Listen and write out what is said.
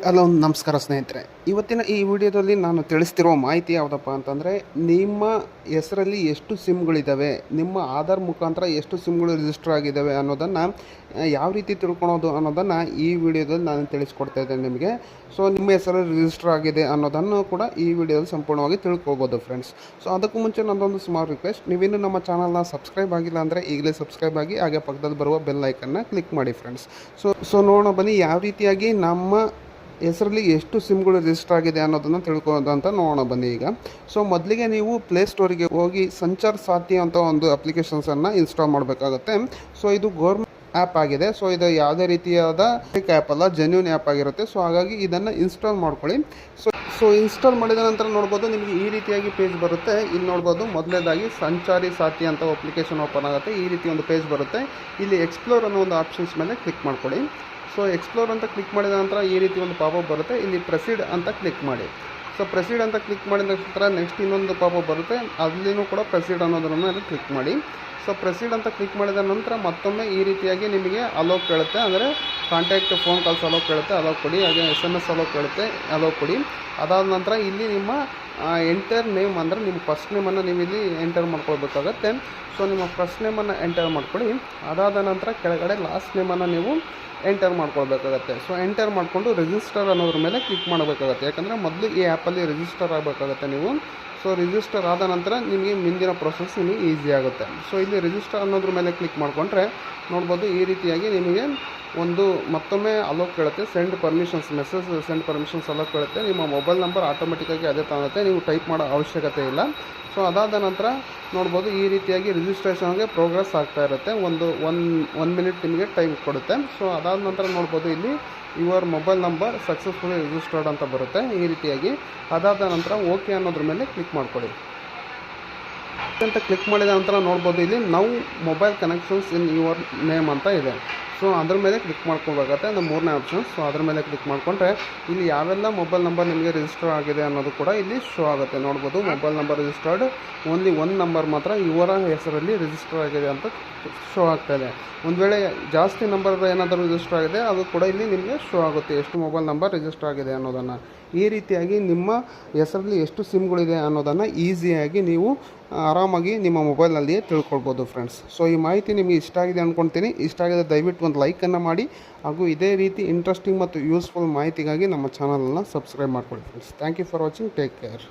Hello, ನಮಸ್ಕಾರ ಸ್ನೇಹಿತರೆ. ಇವತ್ತಿನ ಈ ವಿಡಿಯೋದಲ್ಲಿ ನಾನು ತಿಳಿಸ್ತಿರೋ ಮಾಹಿತಿ ಯಾವುದಪ್ಪ ಅಂತಂದರೆ, ನಿಮ್ಮ ಹೆಸರಲ್ಲಿ ಎಷ್ಟು ಸಿಮ್ಗಳಿದ್ದಾವೆ ನಿಮ್ಮ ಆಧಾರ್ ಮುಖಾಂತರ ಎಷ್ಟು ಸಿಮ್ಗಳು ರಿಜಿಸ್ಟರ್ ಆಗಿದ್ದಾವೆ ಅನ್ನೋದನ್ನು ಯಾವ ರೀತಿ ತಿಳ್ಕೊಳೋದು ಅನ್ನೋದನ್ನು ಈ ವಿಡಿಯೋದಲ್ಲಿ ನಾನು ತಿಳಿಸ್ಕೊಡ್ತಾ ಇದ್ದೇನೆ ನಿಮಗೆ. ಸೊ ನಿಮ್ಮ ಹೆಸರಲ್ಲಿ ರಿಜಿಸ್ಟರ್ ಆಗಿದೆ ಅನ್ನೋದನ್ನು ಕೂಡ ಈ ವಿಡಿಯೋದಲ್ಲಿ ಸಂಪೂರ್ಣವಾಗಿ ತಿಳ್ಕೊಬೋದು ಫ್ರೆಂಡ್ಸ್ ಸೊ ಅದಕ್ಕೂ ಮುಂಚೆ ನಂದೊಂದು ಸುಮಾರು ರಿಕ್ವೆಸ್ಟ್ ನೀವಿನ್ನು ನಮ್ಮ ಚಾನಲ್ನ ಸಬ್ಸ್ಕ್ರೈಬ್ ಆಗಿಲ್ಲ ಅಂದರೆ ಈಗಲೇ ಸಬ್ಸ್ಕ್ರೈಬ್ ಆಗಿ ಹಾಗೆ ಪಕ್ಕದಲ್ಲಿ ಬರುವ ಬೆಲ್ ಐಕನ್ನ ಕ್ಲಿಕ್ ಮಾಡಿ ಫ್ರೆಂಡ್ಸ್ ಸೊ ಸೊ ನೋಡೋಣ ಬನ್ನಿ, ಯಾವ ರೀತಿಯಾಗಿ ನಮ್ಮ ಹೆಸರಲ್ಲಿ ಎಷ್ಟು ಸಿಮ್ಗಳು ರಿಜಿಸ್ಟರ್ ಆಗಿದೆ ಅನ್ನೋದನ್ನು ತಿಳ್ಕೊಳೋದು ಅಂತ ನೋಡೋಣ ಬನ್ನಿ ಈಗ. ಸೊ ಮೊದಲಿಗೆ ನೀವು ಪ್ಲೇ ಸ್ಟೋರಿಗೆ ಹೋಗಿ ಸಂಚಾರ್ ಸಾಥಿ ಅಂತ ಒಂದು ಅಪ್ಲಿಕೇಶನ್ಸನ್ನು ಇನ್ಸ್ಟಾಲ್ ಮಾಡಬೇಕಾಗುತ್ತೆ. ಸೊ ಇದು ಗೌರ್ಮೆಂಟ್ ಆ್ಯಪ್ ಆಗಿದೆ. ಸೊ ಇದು ಯಾವುದೇ ರೀತಿಯಾದ ಫೇಕ್ ಆ್ಯಪ್ ಅಲ್ಲ ಜೆನ್ಯೂನ್ ಆ್ಯಪ್ ಆಗಿರುತ್ತೆ. ಸೊ ಹಾಗಾಗಿ ಇದನ್ನು ಇನ್ಸ್ಟಾಲ್ ಮಾಡ್ಕೊಳ್ಳಿ. ಸೊ ಸೊ ಇನ್ಸ್ಟಾಲ್ ಮಾಡಿದ ನಂತರ ನೋಡ್ಬೋದು ನಿಮಗೆ ಈ ರೀತಿಯಾಗಿ ಪೇಜ್ ಬರುತ್ತೆ. ಇಲ್ಲಿ ನೋಡ್ಬೋದು ಮೊದಲನೇದಾಗಿ ಸಂಚಾರಿ ಸಾಥಿ ಅಂತ ಅಪ್ಲಿಕೇಶನ್ ಓಪನ್ ಆಗುತ್ತೆ. ಈ ರೀತಿ ಒಂದು ಪೇಜ್ ಬರುತ್ತೆ. ಇಲ್ಲಿ ಎಕ್ಸ್ಪ್ಲೋರ್ ಅನ್ನೋ ಒಂದು ಆಪ್ಷನ್ಸ್ ಮೇಲೆ ಕ್ಲಿಕ್ ಮಾಡ್ಕೊಳ್ಳಿ. ಸೊ ಎಕ್ಸ್ಪ್ಲೋರ್ ಅಂತ ಕ್ಲಿಕ್ ಮಾಡಿದ ನಂತರ ಈ ರೀತಿ ಒಂದು ಪಾಪ ಬರುತ್ತೆ. ಇಲ್ಲಿ ಪ್ರೊಸೀಡ್ ಅಂತ ಕ್ಲಿಕ್ ಮಾಡಿ. ಸೊ ಪ್ರೊಸೀಡ್ ಅಂತ ಕ್ಲಿಕ್ ಮಾಡಿದ ನಂತರ ನೆಕ್ಸ್ಟ್ ಇನ್ನೊಂದು ಪಾಪ ಬರುತ್ತೆ. ಅಲ್ಲಿನೂ ಕೂಡ ಪ್ರೊಸೀಡ್ ಅನ್ನೋದನ್ನು ಕ್ಲಿಕ್ ಮಾಡಿ. ಸೊ ಪ್ರೊಸೀಡ್ ಅಂತ ಕ್ಲಿಕ್ ಮಾಡಿದ ನಂತರ ಮತ್ತೊಮ್ಮೆ ಈ ರೀತಿಯಾಗಿ ನಿಮಗೆ ಅಲೋ ಕೇಳುತ್ತೆ. ಅಂದರೆ ಕಾಂಟ್ಯಾಕ್ಟ್ ಫೋನ್ ಕಾಲ್ಸ್ ಅಲೋ ಕೇಳುತ್ತೆ ಅಲೋ ಕೊಡಿ. ಹಾಗೆ ಎಸ್ ಎಂ ಎಸ್ ಅಲೋ ಕೇಳುತ್ತೆ ಅಲೋ ಕೊಡಿ. ಅದಾದ ನಂತರ ಇಲ್ಲಿ ನಿಮ್ಮ ಎಂಟರ್ ನೇಮ್ ಅಂದರೆ ನಿಮ್ಮ ಫಸ್ಟ್ ನೇಮನ್ನು ನೀವು ಇಲ್ಲಿ ಎಂಟರ್ ಮಾಡ್ಕೊಳ್ಬೇಕಾಗತ್ತೆ. ಸೊ ನಿಮ್ಮ ಫಸ್ಟ್ ನೇಮನ್ನು ಎಂಟರ್ ಮಾಡ್ಕೊಳ್ಳಿ. ಅದಾದ ನಂತರ ಕೆಳಗಡೆ ಲಾಸ್ಟ್ ನೇಮನ್ನು ನೀವು ಎಂಟರ್ ಮಾಡ್ಕೊಳ್ಬೇಕಾಗತ್ತೆ. ಸೊ ಎಂಟರ್ ಮಾಡಿಕೊಂಡು ರಿಜಿಸ್ಟರ್ ಅನ್ನೋದ್ರ ಮೇಲೆ ಕ್ಲಿಕ್ ಮಾಡಬೇಕಾಗತ್ತೆ. ಯಾಕಂದರೆ ಮೊದಲು ಈ ಆ್ಯಪಲ್ಲಿ ರಿಜಿಸ್ಟರ್ ಆಗಬೇಕಾಗತ್ತೆ ನೀವು. ಸೊ ರಿಜಿಸ್ಟರ್ ಆದ ನಂತರ ನಿಮಗೆ ಮುಂದಿನ ಪ್ರೊಸೆಸ್ ನಿಮಗೆ ಈಸಿ ಆಗುತ್ತೆ. ಸೊ ಇಲ್ಲಿ ರಿಜಿಸ್ಟರ್ ಅನ್ನೋದ್ರ ಮೇಲೆ ಕ್ಲಿಕ್ ಮಾಡಿಕೊಂಡ್ರೆ ನೋಡ್ಬೋದು ಈ ರೀತಿಯಾಗಿ ನಿಮಗೆ ಒಂದು ಮತ್ತೊಮ್ಮೆ ಅಲೋ ಕೇಳುತ್ತೆ send permissions message send permissions allow ಕೇಳುತ್ತೆ. ನಿಮ್ಮ ಮೊಬೈಲ್ ನಂಬರ್ ಆಟೋಮೆಟಿಕ್ಕಾಗಿ ಅದೇ ತಗೊಳುತ್ತೆ. ನೀವು ಟೈಪ್ ಮಾಡೋ ಅವಶ್ಯಕತೆ ಇಲ್ಲ. ಸೊ ಅದಾದ ನಂತರ ನೋಡ್ಬೋದು ಈ ರೀತಿಯಾಗಿ ರಿಜಿಸ್ಟ್ರೇಷನ್ಗೆ ಪ್ರೋಗ್ರೆಸ್ ಆಗ್ತಾ ಇರುತ್ತೆ. ಒಂದು ಒನ್ ಒನ್ ಮಿನಿಟ್ ನಿಮಗೆ ಟೈಮ್ ಕೊಡುತ್ತೆ. ಸೊ ಅದಾದ ನಂತರ ನೋಡ್ಬೋದು ಇಲ್ಲಿ your mobile number successfully registered ಅಂತ ಬರುತ್ತೆ. ಈ ರೀತಿಯಾಗಿ ಅದಾದ ನಂತರ ಓಕೆ ಅನ್ನೋದ್ರ ಮೇಲೆ ಕ್ಲಿಕ್ ಮಾಡ್ಕೊಳ್ಳಿ. ಅಂತ ಕ್ಲಿಕ್ ಮಾಡಿದ ನಂತರ ನೋಡ್ಬೋದು ಇಲ್ಲಿ now mobile connections in your name ಅಂತ ಇದೆ. ಸೊ ಅದ್ರ ಮೇಲೆ ಕ್ಲಿಕ್ ಮಾಡ್ಕೊಬೇಕಾಗತ್ತೆ ಅದು ಮೂರನೇ ಆಪ್ಷನ್ ಸೊ ಅದ್ರ ಮೇಲೆ ಕ್ಲಿಕ್ ಮಾಡಿಕೊಂಡ್ರೆ ಇಲ್ಲಿ ಯಾವೆಲ್ಲ ಮೊಬೈಲ್ ನಂಬರ್ ನಿಮಗೆ ರಿಜಿಸ್ಟರ್ ಆಗಿದೆ ಅನ್ನೋದು ಕೂಡ ಇಲ್ಲಿ ಶೋ ಆಗುತ್ತೆ. ನೋಡ್ಬೋದು mobile number registered only one number ಮಾತ್ರ ಇವರ ಹೆಸರಲ್ಲಿ ರಿಜಿಸ್ಟರ್ ಆಗಿದೆ ಅಂತ ಶೋ ಆಗ್ತಾ ಇದೆ. ಒಂದು ವೇಳೆ ಜಾಸ್ತಿ ನಂಬರ್ ಏನಾದರೂ ರಿಜಿಸ್ಟರ್ ಆಗಿದೆ, ಅದು ಕೂಡ ಇಲ್ಲಿ ನಿಮಗೆ ಶೋ ಆಗುತ್ತೆ. ಎಷ್ಟು ಮೊಬೈಲ್ ನಂಬರ್ ರಿಜಿಸ್ಟರ್ ಆಗಿದೆ ಅನ್ನೋದನ್ನು. ಈ ರೀತಿಯಾಗಿ ನಿಮ್ಮ ಹೆಸರಲ್ಲಿ ಎಷ್ಟು ಸಿಮ್ಗಳಿದೆ ಅನ್ನೋದನ್ನು ಈಸಿಯಾಗಿ ನೀವು ಆರಾಮಾಗಿ ನಿಮ್ಮ ಮೊಬೈಲ್ನಲ್ಲಿಯೇ ತಿಳ್ಕೊಳ್ಬೋದು ಫ್ರೆಂಡ್ಸ್ ಸೊ ಈ ಮಾಹಿತಿ ನಿಮಗೆ ಇಷ್ಟ ಆಗಿದೆ ಅಂದ್ಕೊಳ್ತೀನಿ ಇಷ್ಟ ಆಗಿದೆ ದಯವಿಟ್ಟು ಒಂದು ಲೈಕನ್ನು ಮಾಡಿ ಹಾಗೂ ಇದೇ ರೀತಿ ಇಂಟ್ರೆಸ್ಟಿಂಗ್ ಮತ್ತು ಯೂಸ್ಫುಲ್ ಮಾಹಿತಿಗಾಗಿ ನಮ್ಮ ಚಾನಲನ್ನು ಸಬ್ಸ್ಕ್ರೈಬ್ ಮಾಡ್ಕೊಳ್ಳಿ friends thank you for watching take care